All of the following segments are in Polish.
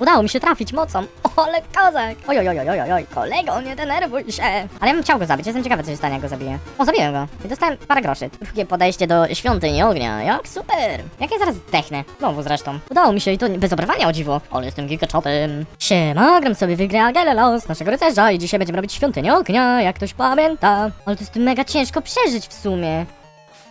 Udało mi się trafić mocą. O, ale kozak. Oj, oj, oj, oj, oj, kolego, nie denerwuj się. Ale ja bym chciał go zabić, jestem ciekawy, co się stanie, jak go zabiję. O, zabiłem go. I dostałem parę groszy. Drugie podejście do świątyni ognia. Jak super. Jak ja zaraz zdechnę. Znowu zresztą. Udało mi się i to bez oberwania o dziwo. Ale jestem gigachotem. Siema, gram sobie w grę Agelelos, naszego rycerza i dzisiaj będziemy robić świątynię ognia, jak ktoś pamięta. Ale to jest mega ciężko przeżyć w sumie.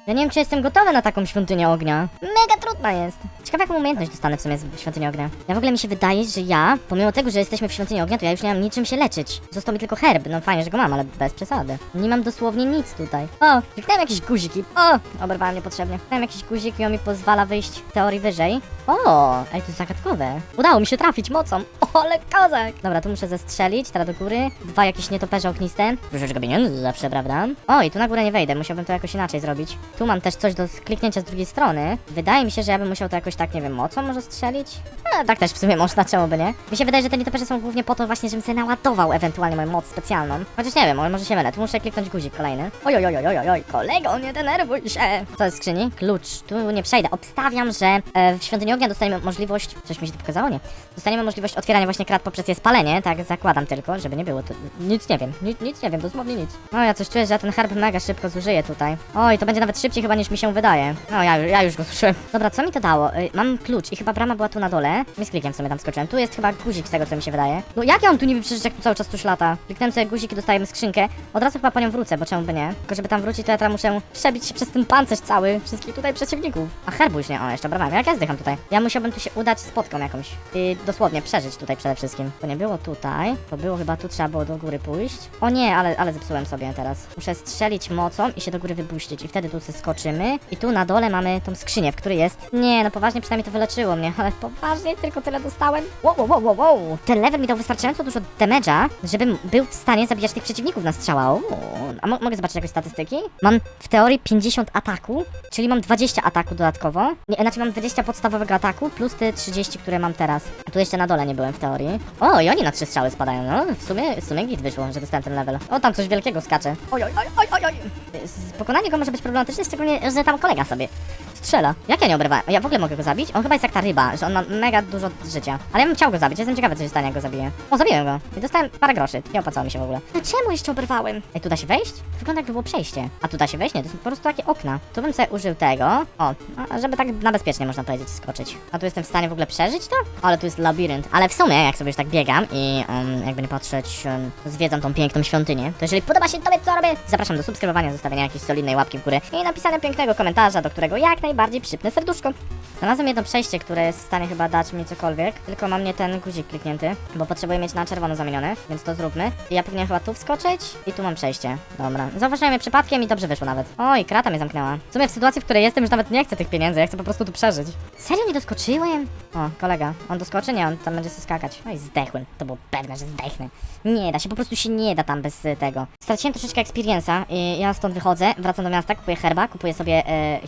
Ja nie wiem, czy jestem gotowy na taką świątynię ognia. Mega trudna jest. Ciekawe, jaką umiejętność dostanę w sumie z świątyni ognia. Ja w ogóle mi się wydaje, że ja, pomimo tego, że jesteśmy w świątyni ognia, to ja już nie mam niczym się leczyć. Został mi tylko herb. No fajnie, że go mam, ale bez przesady. Nie mam dosłownie nic tutaj. O, kliknąłem jakieś guziki. O, oberwałem niepotrzebnie. Kliknąłem jakiś guzik i on mi pozwala wyjść w teorii wyżej. O, ej, to jest zagadkowe. Udało mi się trafić mocą. O, ale kozak. Dobra, tu muszę zestrzelić, teraz do góry. Dwa jakieś nietoperze ogniste. Troszeczkę pieniędzy zawsze, prawda? O, i tu na górę nie wejdę, musiałbym to jakoś inaczej zrobić. Tu mam też coś do kliknięcia z drugiej strony. Wydaje mi się, że ja bym musiał to jakoś tak, nie wiem, mocą może strzelić? Tak też w sumie można, czemu by nie? Mi się wydaje, że te nietoperze są głównie po to właśnie, żebym sobie naładował ewentualnie moją moc specjalną. Chociaż nie wiem, może się mylę. Tu muszę kliknąć guzik kolejny. Oj, oj, oj, oj, oj, oj, kolego, nie denerwuj się. Co jest w skrzyni? Klucz. Tu nie przejdę. Obstawiam, że e, w Świątyni Ognia dostaniemy możliwość... Coś mi się tu pokazało? Nie. Dostaniemy możliwość otwierania właśnie krat poprzez je spalenie, tak zakładam tylko, żeby nie było to... Nic nie wiem, nic, nic nie wiem, dosłownie nic. O, ja coś czuję, że ja ten herb mega szybko zużyję tutaj. Oj, to będzie nawet szybciej chyba niż mi się wydaje. No, ja, ja już go zużyłem. Dobra, co mi to dało? Y, mam klucz i chyba brama była tu na dole. My z klikiem w sumie tam skoczyłem. Tu jest chyba guzik z tego, co mi się wydaje. No jak ja mam tu niby przeżyć, jak tu cały czas tuż lata? Kliknąłem sobie guzik i dostajemy skrzynkę. Od razu chyba po nią wrócę, bo czemu by nie? Tylko żeby tam wrócić, to ja teraz muszę przebić się przez ten pancerz cały wszystkich tutaj przeciwników. A herbu już nie, o jeszcze brama. Jak ja zdycham tutaj? Ja musiałbym tu się udać spotką jakąś. I dosłownie przeżyć tutaj przede wszystkim. To nie było tutaj, to było chyba tu, trzeba było do góry pójść. O nie, ale, ale zepsułem sobie teraz. Muszę strzelić mocą i się do góry wypuścić. I wtedy tu sobie skoczymy. I tu na dole mamy tą skrzynię, w której jest... Nie, no poważnie przynajmniej to wyleczyło mnie, ale poważnie tylko tyle dostałem. Wow, wow, wow, wow, wow. Ten level mi dał wystarczająco dużo damage'a, żebym był w stanie zabijać tych przeciwników na strzała. O, a mo mogę zobaczyć jakieś statystyki? Mam w teorii 50 ataku, czyli mam 20 ataku dodatkowo. Nie, znaczy mam 20 podstawowego ataku plus te 30, które mam teraz. A tu jeszcze na dole nie byłem w teorii. O, i oni na trzy strzały spadają. No, w sumie, w sumie git wyszło, że dostałem ten level. O, tam coś wielkiego skacze. Oj, oj, oj, oj, oj. Z- Pokonanie go może być problematyczne, szczególnie, że tam kolega sobie strzela. Jak ja nie obrywałem? Ja w ogóle mogę go zabić? On chyba jest jak ta ryba, że on ma mega dużo życia. Ale ja bym chciał go zabić, jestem ciekawy, co się stanie, jak go zabiję. O, zabiłem go. I dostałem parę groszy. Nie opłacało mi się w ogóle. A czemu jeszcze obrywałem? Ej, tu da się wejść? Wygląda jakby było przejście. A tu da się wejść? Nie, to są po prostu takie okna. Tu bym sobie użył tego. O, a żeby tak na bezpiecznie można powiedzieć skoczyć. A tu jestem w stanie w ogóle przeżyć to? Ale tu jest labirynt. Ale w sumie, jak sobie już tak biegam i um, jakby nie patrzeć, um, zwiedzam tą piękną świątynię, to jeżeli podoba się tobie, co robię, zapraszam do subskrybowania, zostawienia jakiejś solidnej łapki w górę i napisania pięknego komentarza, do którego jak najbardziej przypnę serduszko. Znalazłem jedno przejście, które jest w stanie chyba dać mi cokolwiek, tylko mam nie ten guzik kliknięty, bo potrzebuję mieć na czerwono zamienione, więc to zróbmy. Ja pewnie chyba tu wskoczyć i tu mam przejście. Dobra. Zauważyłem je przypadkiem i dobrze wyszło nawet. Oj, krata mnie zamknęła. W sumie w sytuacji, w której jestem, już nawet nie chcę tych pieniędzy, ja chcę po prostu tu przeżyć. Serio nie doskoczyłem? O, kolega. On doskoczy? Nie, on tam będzie sobie skakać. I zdechłem. To było pewne, że zdechnę. Nie da się, po prostu się nie da tam bez y, tego. Straciłem troszeczkę experience'a i ja stąd wychodzę, wracam do miasta, kupuję herba, kupuję sobie e.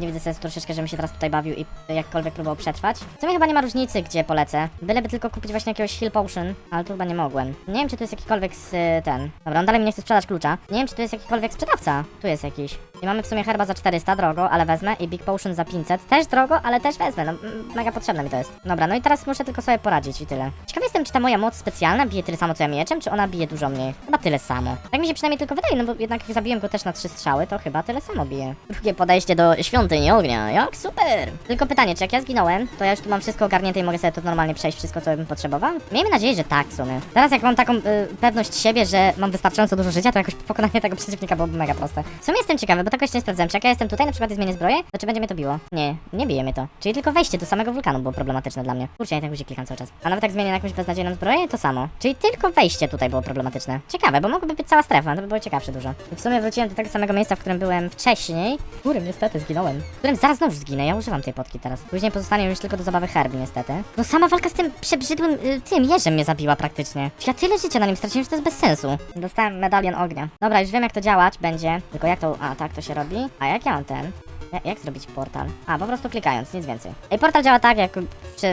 Nie widzę sensu troszeczkę, żebym się teraz tutaj bawił i jakkolwiek próbował przetrwać. W sumie chyba nie ma różnicy, gdzie polecę. Byleby tylko kupić właśnie jakiegoś heal potion, ale tu chyba nie mogłem. Nie wiem, czy tu jest jakikolwiek z y, ten. Dobra, on dalej mi nie chce sprzedać klucza. Nie wiem, czy tu jest jakikolwiek sprzedawca. Tu jest jakiś. I mamy w sumie herba za 400, drogo, ale wezmę. I Big Potion za 500, też drogo, ale też wezmę. No, mega potrzebne mi to jest. Dobra, no i teraz muszę tylko sobie poradzić i tyle. Ciekawy jestem, czy ta moja moc specjalna bije tyle samo co ja mieczem, czy ona bije dużo mniej. Chyba tyle samo. Tak mi się przynajmniej tylko wydaje, no bo jednak jak zabiłem go też na trzy strzały, to chyba tyle samo bije. Drugie podejście do świątyni ognia, jak super! Tylko pytanie, czy jak ja zginąłem, to ja już tu mam wszystko ogarnięte i mogę sobie to normalnie przejść, wszystko co bym potrzebował? Miejmy nadzieję, że tak w sumie. Teraz jak mam taką y, pewność siebie, że mam wystarczająco dużo życia, to jakoś pokonanie tego przeciwnika byłoby mega proste. W sumie jestem ciekawy, bo tak jeszcze nie sprawdzałem, czy jak ja jestem tutaj na przykład i zmienię zbroję, to czy będzie mnie to biło? Nie, nie bije mnie to. Czyli tylko wejście do samego wulkanu było problematyczne dla mnie. Kurczę, ja tak guzik klikam cały czas. A nawet jak zmienię na jakąś beznadziejną zbroję, to samo. Czyli tylko wejście tutaj było problematyczne. Ciekawe, bo mogłaby być cała strefa, to by było ciekawsze dużo. I w sumie wróciłem do tego samego miejsca, w którym byłem wcześniej, niestety zginąłem. W którym zaraz znowu zginę, ja używam tej potki teraz. Później pozostanie już tylko do zabawy herbi niestety. No sama walka z tym przebrzydłym y, tym jeżem mnie zabiła praktycznie. Ja tyle życia na nim straciłem, że to jest bez sensu. Dostałem medalion ognia. Dobra, już wiem jak to działać będzie. Tylko jak to... A, tak to się robi. A jak ja mam ten? Ja- Jak zrobić portal? A, po prostu klikając, nic więcej. Ej, portal działa tak, jak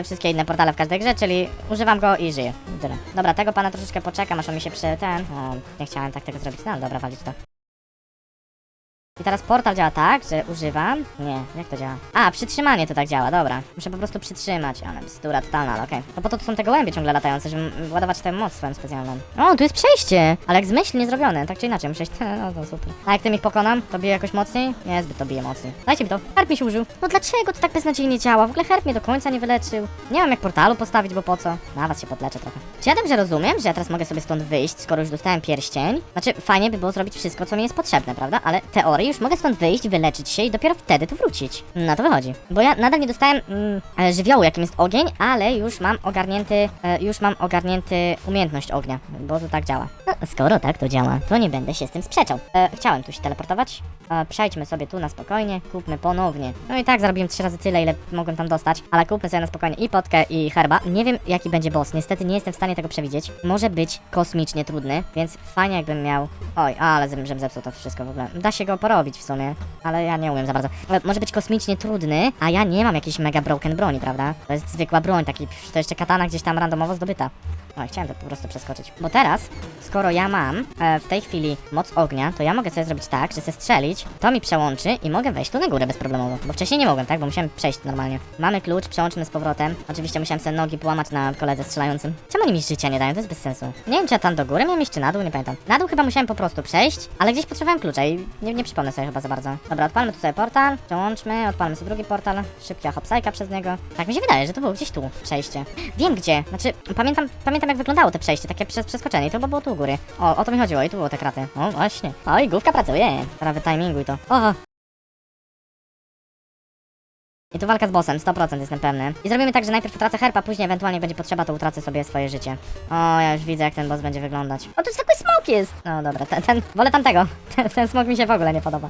wszystkie inne portale w każdej grze, czyli używam go i żyję. Dobra, tego pana troszeczkę poczekam, aż on mi się przy ten... Nie chciałem tak tego zrobić. No, dobra, walić to. I teraz portal działa tak, że używam... Nie, jak to działa? A, przytrzymanie to tak działa, dobra. Muszę po prostu przytrzymać, ale bzdura totalna, ale okej. No po to tu są te gołębie ciągle latające, żeby ładować tę moc swoją specjalną. O, tu jest przejście! Ale jak zmyślnie zrobione, tak czy inaczej, muszę iść... No to super. A jak tym ich pokonam, to bije jakoś mocniej? Niezbyt to bije mocniej. Dajcie mi to. Herb mi się użył. No dlaczego to tak beznadziejnie działa? W ogóle herb mnie do końca nie wyleczył. Nie mam jak portalu postawić, bo po co? Na was się podleczę trochę. Czy ja dobrze rozumiem, że ja teraz mogę sobie stąd wyjść, skoro już dostałem pierścień? Znaczy, fajnie by było zrobić wszystko, co mi jest potrzebne, prawda? Ale teorii już mogę stąd wyjść, wyleczyć się i dopiero wtedy tu wrócić. Na to wychodzi. Bo ja nadal nie dostałem mm, e, żywiołu, jakim jest ogień, ale już mam ogarnięty, e, już mam ogarnięty umiejętność ognia, bo to tak działa. No, skoro tak to działa, to nie będę się z tym sprzeczał. E, chciałem tu się teleportować. E, przejdźmy sobie tu na spokojnie, kupmy ponownie. No i tak zarobiłem trzy razy tyle, ile mogłem tam dostać, ale kupmy sobie na spokojnie i potkę, i herba. Nie wiem, jaki będzie boss, niestety nie jestem w stanie tego przewidzieć. Może być kosmicznie trudny, więc fajnie jakbym miał... Oj, ale żebym zepsuł to wszystko w ogóle. Da się go porobić w sumie, ale ja nie umiem za bardzo. Może być kosmicznie trudny, a ja nie mam jakiejś mega broken broni, prawda? To jest zwykła broń, taki, to jeszcze katana gdzieś tam randomowo zdobyta. Oj, chciałem to po prostu przeskoczyć. Bo teraz, skoro ja mam e, w tej chwili moc ognia, to ja mogę sobie zrobić tak, że chcę strzelić, to mi przełączy i mogę wejść tu na górę bezproblemowo. Bo wcześniej nie mogłem, tak? Bo musiałem przejść normalnie. Mamy klucz, przełączmy z powrotem. Oczywiście musiałem sobie nogi połamać na koledze strzelającym. Czemu oni mi życia nie dają? To jest bez sensu. Nie wiem, czy ja tam do góry miałem iść, czy na dół, nie pamiętam. Na dół chyba musiałem po prostu przejść, ale gdzieś potrzebowałem klucza i nie, nie przypomnę sobie chyba za bardzo. Dobra, odpalmy tu sobie portal, przełączmy, odpalmy sobie drugi portal, szybka hopsajka przez niego. Tak mi się wydaje, że to było gdzieś tu przejście. Wiem gdzie, znaczy pamiętam, pamiętam jak wyglądało to przejście, takie przez przeskoczenie, i to było tu u góry. O, o to mi chodziło i tu było te kraty. O, właśnie. Oj, główka pracuje. Teraz wytiminguj to. O! I tu walka z bossem, 100% jestem pewny. I zrobimy tak, że najpierw utracę herpa, później ewentualnie będzie potrzeba, to utracę sobie swoje życie. O, ja już widzę, jak ten boss będzie wyglądać. O, tu jest taki smok jest! No dobra, ten, ten wolę tamtego. Ten, ten smok mi się w ogóle nie podoba.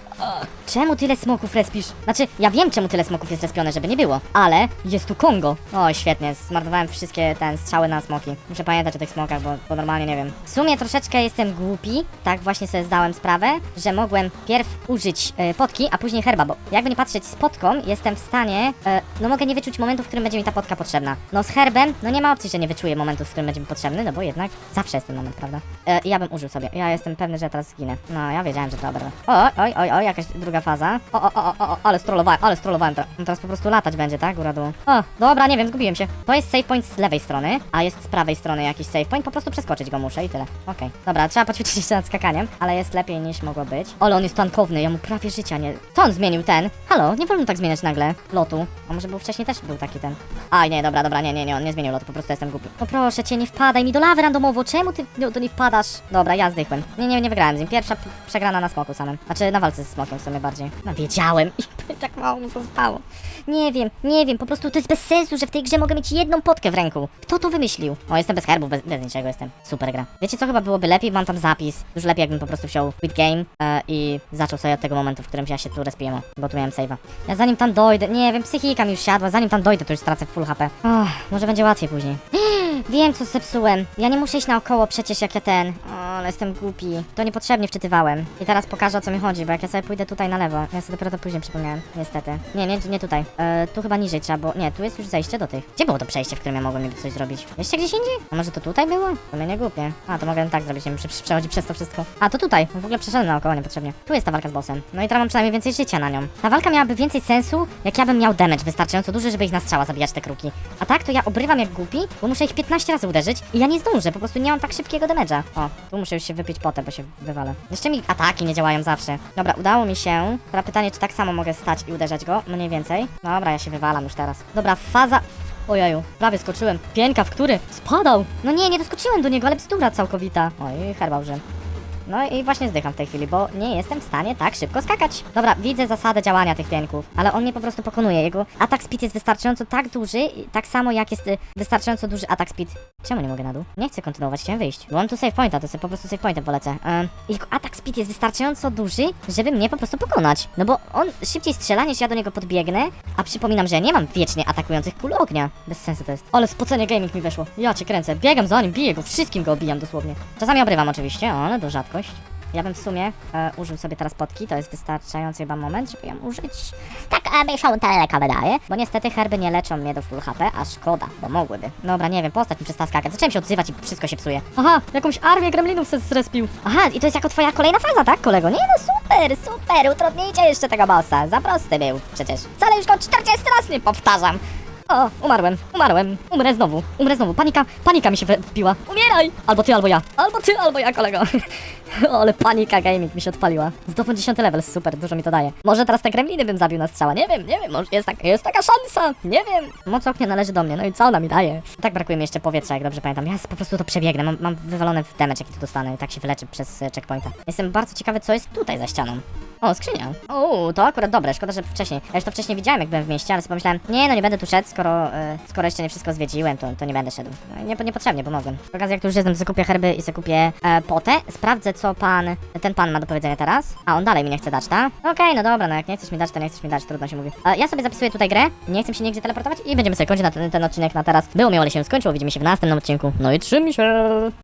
Czemu tyle smoków respisz? Znaczy, ja wiem, czemu tyle smoków jest respione, żeby nie było, ale jest tu Kongo. O, świetnie, zmarnowałem wszystkie ten strzały na smoki. Muszę pamiętać o tych smokach, bo, bo normalnie nie wiem. W sumie troszeczkę jestem głupi, tak właśnie sobie zdałem sprawę, że mogłem pierw użyć e, potki, a później herba, bo jakby nie patrzeć z potką, jestem w stanie, e, no mogę nie wyczuć momentu, w którym będzie mi ta potka potrzebna. No z herbem, no nie ma opcji, że nie wyczuję momentu, w którym będzie mi potrzebny, no bo jednak zawsze jest ten moment, prawda? E, ja bym użył sobie. Ja jestem pewny, że teraz zginę. No, ja wiedziałem, że to oberwę. O, oj, oj, oj, jakaś druga faza. O, o, o, o, o, ale strollowałem, ale strollowałem. Teraz, no teraz po prostu latać będzie, tak? Góra dół. O, dobra, nie wiem, zgubiłem się. To jest save point z lewej strony, a jest z prawej strony jakiś save point. Po prostu przeskoczyć go muszę i tyle. Okej. Dobra, trzeba poćwiczyć jeszcze nad skakaniem, ale jest lepiej niż mogło być. Ale on jest tankowny, ja mu prawie życia nie... Co on zmienił ten? Halo, nie wolno tak zmieniać nagle lotu. A może był wcześniej też był taki ten. Aj, nie, dobra, dobra, nie, nie, nie, on nie zmienił lotu, po prostu jestem głupi. No proszę cię, nie wpadaj mi do lawy randomowo, czemu ty do nie wpadasz? Dobra, ja zdechłem. Nie, nie, nie wygrałem z nim. Pierwsza przegrana na smoku samym. Znaczy na walce z smokiem w sumie bardziej. No wiedziałem. I tak mało mu zostało. Nie wiem, nie wiem, po prostu to jest bez sensu, że w tej grze mogę mieć jedną potkę w ręku. Kto to wymyślił? O, jestem bez herbów, bez, bez niczego jestem. Super gra. Wiecie co chyba byłoby lepiej? Mam tam zapis. Już lepiej jakbym po prostu wziął quit game e, i zaczął sobie od tego momentu, w którym ja się tu respiłem, bo tu miałem save'a. Ja zanim tam dojdę, nie wiem, psychika mi już siadła, zanim tam dojdę, to już stracę full HP. Och, może będzie łatwiej później. Wiem, co zepsułem. Ja nie muszę iść naokoło przecież jak ja ten. O, ale jestem głupi. To niepotrzebnie wczytywałem. I teraz pokażę o co mi chodzi, bo jak ja sobie pójdę tutaj na lewo, ja sobie dopiero to później przypomniałem. Niestety. Nie, nie, nie tutaj. E, tu chyba niżej trzeba było. Nie, tu jest już zejście do tych. Gdzie było to przejście, w którym ja mogłem coś zrobić? Jeszcze gdzieś indziej? A może to tutaj było? To mnie nie głupie. A, to mogę tak zrobić, nie muszę prze- przechodzić przez to wszystko. A, to tutaj. W ogóle przeszedłem naokoło niepotrzebnie. Tu jest ta walka z bossem. No i teraz mam przynajmniej więcej życia na nią. Ta walka miałaby więcej sensu, jak ja bym miał damage wystarczająco duży, żeby ich na strzała zabijać te kruki. A tak to ja obrywam jak głupi, bo muszę ich 15 razy uderzyć i ja nie zdążę, po prostu nie mam tak szybkiego damage'a. O, tu muszę już się wypić potę, bo się wywalę. Jeszcze mi ataki nie działają zawsze. Dobra, udało mi się. Teraz pytanie, czy tak samo mogę stać i uderzać go? Mniej więcej. Dobra, ja się wywalam już teraz. Dobra, faza... Ojeju, prawie skoczyłem. Pięka, w który spadał. No nie, nie doskoczyłem do niego, ale bzdura całkowita. Oj, herba użyłem. No i właśnie zdycham w tej chwili, bo nie jestem w stanie tak szybko skakać. Dobra, widzę zasadę działania tych pięków, ale on mnie po prostu pokonuje. Jego atak speed jest wystarczająco tak duży, tak samo jak jest y, wystarczająco duży atak speed. Czemu nie mogę na dół? Nie chcę kontynuować, chciałem wyjść. Bo mam tu save pointa, to sobie po prostu save pointem polecę. Ym, jego atak speed jest wystarczająco duży, żeby mnie po prostu pokonać. No bo on szybciej strzela niż ja do niego podbiegnę, a przypominam, że nie mam wiecznie atakujących kul ognia. Bez sensu to jest. Ale spocenie gaming mi weszło. Ja cię kręcę. Biegam za nim, biję go, wszystkim go obijam dosłownie. Czasami obrywam oczywiście, ale to Ja bym w sumie e, użył sobie teraz potki, to jest wystarczający chyba moment, żeby ją użyć. Tak, a się teleka wydaje. Bo niestety herby nie leczą mnie do full HP, a szkoda, bo mogłyby. Dobra, nie wiem, postać mi przestała skakać. Zacząłem się odzywać i wszystko się psuje. Aha, jakąś armię gremlinów se zrespił. Aha, i to jest jako twoja kolejna faza, tak, kolego? Nie no, super, super, utrudnijcie jeszcze tego bossa. Za prosty był przecież. Wcale już go 40 razy nie powtarzam. O, umarłem, umarłem, umrę znowu, umrę znowu, panika, panika mi się wbiła. Umieraj! Albo ty, albo ja, albo ty, albo ja, kolego. ale panika gaming mi się odpaliła. Zdobądź 10 level, super, dużo mi to daje. Może teraz te gremliny bym zabił na strzała, nie wiem, nie wiem, może jest, tak, jest taka szansa, nie wiem. Moc ognia należy do mnie, no i co ona mi daje? Tak brakuje mi jeszcze powietrza, jak dobrze pamiętam. Ja po prostu to przebiegnę, mam, mam wywalone w damage, jaki tu dostanę i tak się wyleczę przez e, checkpointa. Jestem bardzo ciekawy, co jest tutaj za ścianą. O, skrzynia. O, to akurat dobre, szkoda, że wcześniej. Ja już to wcześniej widziałem, jak byłem w mieście, ale sobie pomyślałem, nie no, nie będę tu szedł, skoro, e, skoro jeszcze nie wszystko zwiedziłem, to, to nie będę szedł. No, nie, niepotrzebnie, bo mogłem. Przy okazji, jak tu już jestem, zakupię herby i zakupię e, potę. Sprawdzę, co pan, ten pan ma do powiedzenia teraz. A, on dalej mi nie chce dać, tak? Okej, no dobra, no jak nie chcesz mi dać, to nie chcesz mi dać, trudno się mówi. E, ja sobie zapisuję tutaj grę, nie chcę się nigdzie teleportować i będziemy sobie kończyć ten, ten odcinek na teraz. Było miło, ale się skończyło, widzimy się w następnym odcinku. No i trzymaj się!